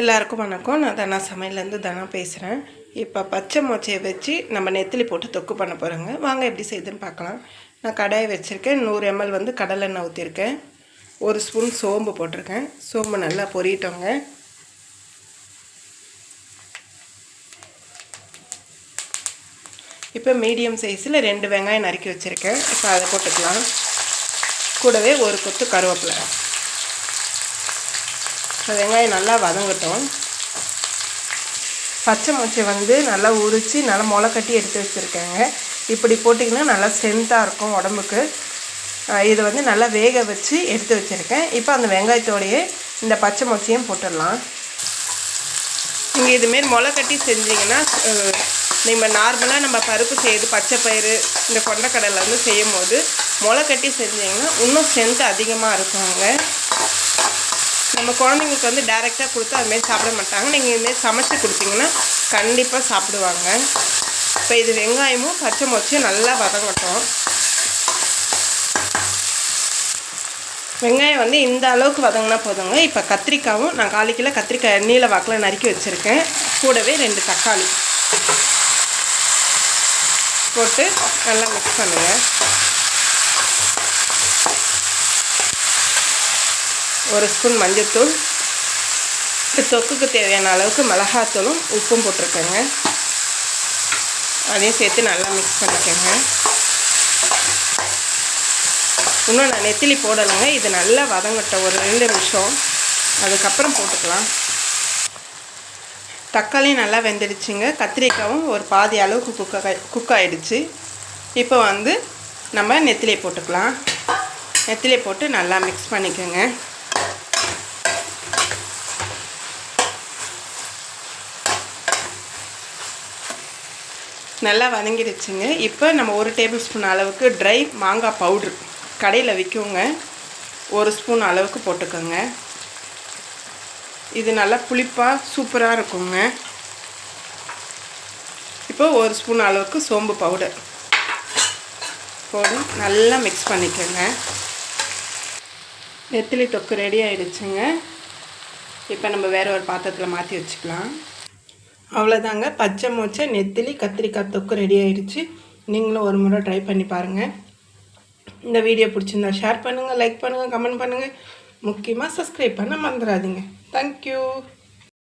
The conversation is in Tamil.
எல்லாருக்கும் வணக்கம். நான் தனா சமையல்லேருந்து தனா பேசுகிறேன் இப்போ பச்சை மொச்சையை வச்சு நம்ம நெத்திலி போட்டு தொக்கு பண்ண போகிறோங்க வாங்க எப்படி செய்யுதுன்னு பார்க்கலாம். நான் கடாயை வச்சுருக்கேன். நூறு எம்எல் வந்து கடலெண்ணெய் ஊற்றிருக்கேன் ஒரு ஸ்பூன் சோம்பு போட்டிருக்கேன். சோம்பு நல்லா பொரியட்டோங்க. இப்போ மீடியம் சைஸில் ரெண்டு வெங்காயம் நறுக்கி வச்சுருக்கேன். இப்போ அதை போட்டுக்கலாம். கூடவே ஒரு கொத்து கருவேப்பிலை. வெங்காயம் நல்லா வதங்கட்டும். பச்சை மொச்சை வந்து நல்லா உரித்து நல்லா முளை கட்டி எடுத்து வச்சுருக்கேங்க. இப்படி போட்டிங்கன்னா நல்லா ஸ்ட்ரென்த்தாக இருக்கும் உடம்புக்கு. இதை இது வந்து நல்லா வேக வச்சு எடுத்து வச்சுருக்கேன். இப்போ அந்த வெங்காயத்தோடையே இந்த பச்சை மொச்சையும் போட்டுடலாம். நீங்கள் இதுமாரி முளை கட்டி செஞ்சீங்கன்னா நம்ம நார்மலாக நம்ம பருப்பு செய்யுது பச்சை பயிறு இந்த கொண்டக்கடலை வந்து செய்யும் போது முளை கட்டி செஞ்சீங்கன்னா இன்னும் ஸ்ட்ரென்த் அதிகமாக இருக்குங்க. நம்ம குழந்தைங்களுக்கு வந்து டைரெக்டாக கொடுத்து அதுமாரி சாப்பிட மாட்டாங்க. நீங்கள் இதுமாரி சமைச்சு கொடுத்தீங்கன்னா கண்டிப்பாக சாப்பிடுவாங்க. இப்போ இது வெங்காயமும் பச்சை மொச்சையும் நல்லா வதங்கட்டும். வெங்காயம் வந்து இந்த அளவுக்கு வதங்கினா போதுங்க. இப்போ கத்திரிக்காவும் நான் காலு கிலோ கத்திரிக்காய் நீல வாக்கில் நறுக்கி வச்சுருக்கேன். கூடவே ரெண்டு தக்காளி. போட்டு நல்லா மிக்ஸ் பண்ணுங்கள் ஒரு ஸ்பூன் மஞ்சள்தூள் தொக்குக்கு தேவையான அளவுக்கு மிளகாத்தூளும் உப்பும் போட்டிருக்கேங்க. அதையும் சேர்த்து நல்லா மிக்ஸ் பண்ணிக்கோங்க. இன்னும் நான் நெத்திலி போடலைங்க. இது நல்லா வதங்கட்டும். ஒரு ரெண்டு நிமிஷம். அதுக்கப்புறம் போட்டுக்கலாம். தக்காளி நல்லா வெந்துடுச்சுங்க. கத்திரிக்காயும் ஒரு பாதி அளவுக்கு குக்க குக் ஆகிடுச்சு இப்போ வந்து நம்ம நெத்திலியை போட்டுக்கலாம். நெத்திலியை போட்டு நல்லா மிக்ஸ் பண்ணிக்கோங்க. நல்லா வதங்கிடுச்சுங்க. இப்போ நம்ம ஒரு டேபிள் ஸ்பூன் அளவுக்கு ட்ரை மாங்காய் பவுட்ரு கடையில் விற்குங்க ஒரு ஸ்பூன் அளவுக்கு போட்டுக்கோங்க. இது நல்லா புளிப்பாக சூப்பராக இருக்குங்க. இப்போ ஒரு ஸ்பூன் அளவுக்கு சோம்பு பவுடர் போடு நல்லா மிக்ஸ் பண்ணிக்கோங்க. நெத்திலி தொக்கு ரெடி ஆகிடுச்சுங்க இப்போ நம்ம வேறு ஒரு பாத்திரத்தில் மாற்றி வச்சுக்கலாம். அவ்வளோதாங்க பச்சை மொச்சை நெத்திலி கத்திரிக்காய் தொக்கு ரெடி ஆயிடுச்சு நீங்களும் ஒரு முறை ட்ரை பண்ணி பாருங்கள் இந்த வீடியோ பிடிச்சிருந்தா ஷேர் பண்ணுங்கள் லைக் பண்ணுங்கள் கமெண்ட் பண்ணுங்கள் முக்கியமாக சப்ஸ்கிரைப் பண்ண மறந்துடாதீங்க. தேங்க்யூ